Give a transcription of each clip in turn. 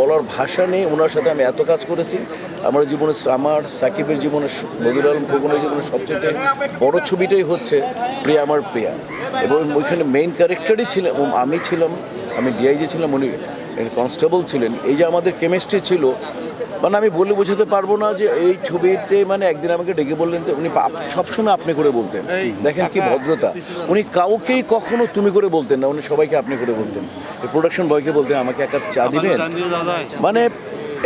বলার ভাষা নেই, ওনার সাথে আমি এত কাজ করেছি। আমার জীবনে আমার, সাকিবের জীবনে নজরুল আলম খোকনের জীবনে সবচেয়ে বড় ছবিটাই হচ্ছে প্রিয়া আমার প্রিয়া। এবং ওইখানে মেইন ক্যারেক্টারই ছিলাম আমি ছিলাম, আমি ডিআইজি ছিলাম, উনি কনস্টেবল ছিলেন এই যে আমাদের কেমিস্ট্রি ছিল মানে আমি বলে বোঝাতে পারব না যে এই ছবিতে মানে একদিন আমাকে ডেকে বললেন যে উনি সবসময় আপনি করে বলতেন। দেখেন কি ভদ্রতা। উনি কাউকেই কখনো তুমি করে বলতেন না উনি সবাইকে আপনি করে বলতেন। প্রোডাকশন বয়কে বলতেন আমাকে এক কাপ চা দিবেন? মানে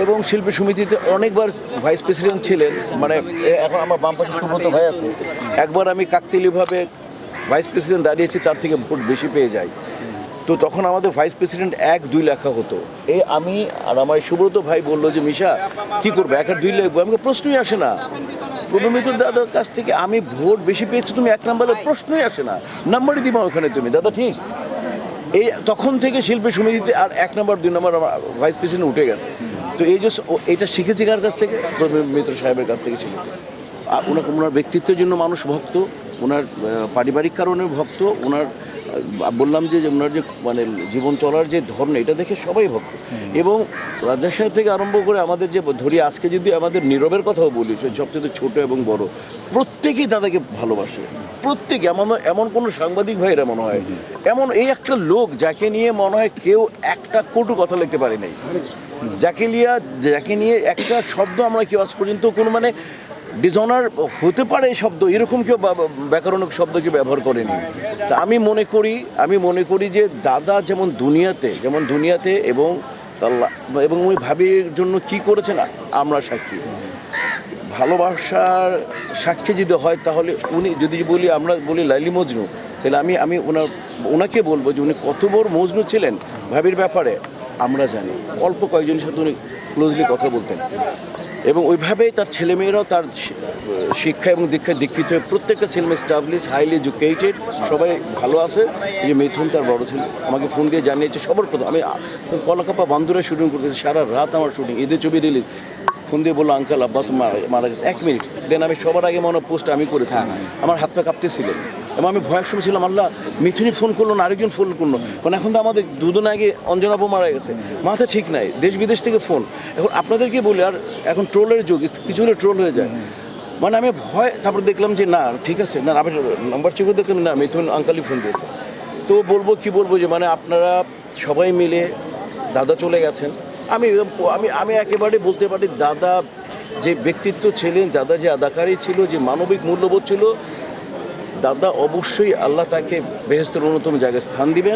এবং শিল্পী সমিতিতে অনেকবার ভাইস প্রেসিডেন্ট ছিলেন মানে এখন আমার বাম পাশে সুব্রত ভাই আছে। একবার আমি কাকতালীয়ভাবে ভাইস প্রেসিডেন্ট দাঁড়িয়েছি তার থেকে ভোট বেশি পেয়ে যাই। তো তখন আমাদের ভাইস প্রেসিডেন্ট এক, দুই লেখা হতো। এ আমি আর আমার সুব্রত ভাই বলল যে, মিশা, কি করব? এক আর দুই লিখব? আমাকে প্রশ্নই আসে না। প্রণমিত দাদার কাছ থেকে আমি ভোট বেশি পেয়েছি, তুমি এক নাম্বারের প্রশ্নই আসে না। নাম্বারই দিবা ওখানে তুমি, দাদা ঠিক? এই তখন থেকে শিল্পী সমিতিতে আর এক নম্বর দুই নম্বর ভাইস প্রেসিডেন্ট উঠে গেছে। তো এই যে এটা শিখেছি কার কাছ থেকে? মিত্র সাহেবের কাছ থেকে শিখেছি। ওনার ওনার ব্যক্তিত্বের জন্য মানুষ ভক্ত ওনার পারিবারিক কারণে ভক্ত ওনার বললাম যে ওনার যে মানে জীবন চলার যে ধর্ম এটা দেখে সবাই ভক্ত। এবং রাজা সাহেব থেকে আরম্ভ করে আমাদের যে ধরি আজকে যদি আমাদের নীরবের কথাও বলি সে সবচেয়ে ছোট এবং বড় প্রত্যেকেই দাদাকে ভালোবাসে। প্রত্যেকে এমন এমন কোনো সাংবাদিক ভাইরা মনে হয় এমন এই একটা লোক যাকে নিয়ে মনে হয় কেউ একটা কটু কথা লিখতে পারে নাই। যাকে লিয়া যাকে নিয়ে একটা শব্দ আমরা কেউ আজ পর্যন্ত কোনো মানে ডিজনার হতে পারে শব্দ, এরকম কেউ বা- বা- ব্যাকরণিক শব্দ কেউ ব্যবহার করেনি। তা আমি মনে করি, আমি মনে করি যে দাদা যেমন দুনিয়াতে যেমন দুনিয়াতে এবং এবং ওই ভাবির জন্য কি করেছেন, আমরা সাক্ষী। ভালোবাসার সাক্ষী যদি হয় তাহলে উনি, যদি বলি, আমরা বলি লাইলি মজনু, তাহলে আমি আমি ওনার ওনাকে বলব যে উনি কত বড় মজনু ছিলেন ভাবির ব্যাপারে, আমরা জানি। অল্প কয়েকজনের সাথে উনি ক্লোজলি কথা বলতেন। এবং ওইভাবেই তার ছেলেমেয়েরাও তার শিক্ষা এবং দীক্ষায় দীক্ষিত হয়ে প্রত্যেকটা ছেলেমেয়ে স্টাবলিশ হাইলি এডুকেটেড সবাই ভালো আছে। এই যে মিথুন তার বড় ছিল, আমাকে ফোন দিয়ে জানিয়েছে, সবার প্রথম আমি কলাকাপা বান্দুরে শুটিং করতেছি, সারা রাত আমার শুটিং এদের ছবি রিলিজ ফোন দিয়ে বলল আঙ্কাল আব্বা তো মারা মারা গেছে। এক মিনিট। দেন আমি সবার আগে মনে পোস্ট আমি করেছি। আমার হাত পা কাঁপতেছিল। এবং আমি ভয়ের সময় ছিলাম আল্লাহ মিথুনি ফোন করল না আরেকজন ফোন করল। কারণ এখন তো আমাদের দুদিন আগে অঞ্জনাবু মারা গেছে। মাথা ঠিক নাই দেশ বিদেশ থেকে ফোন এখন আপনাদেরকে বলি আর এখন ট্রোলের যুগ কিছু হলে ট্রোল হয়ে যায়। মানে আমি ভয় তারপর দেখলাম যে না ঠিক আছে না আমি নাম্বার চেক করে দেখলাম না মিথুন আঙ্কালই ফোন দিয়েছে। তো বলব কি বলব যে মানে আপনারা সবাই মিলে দাদা চলে গেছেন। আমি আমি আমি একেবারে বলতে পারি দাদা যে ব্যক্তিত্ব ছিলেন, দাদা যে আদাকারী ছিল, যে মানবিক মূল্যবোধ ছিল, দাদা অবশ্যই আল্লাহ তাকে বেহেস্তের অন্যতম জায়গায় স্থান দিবেন।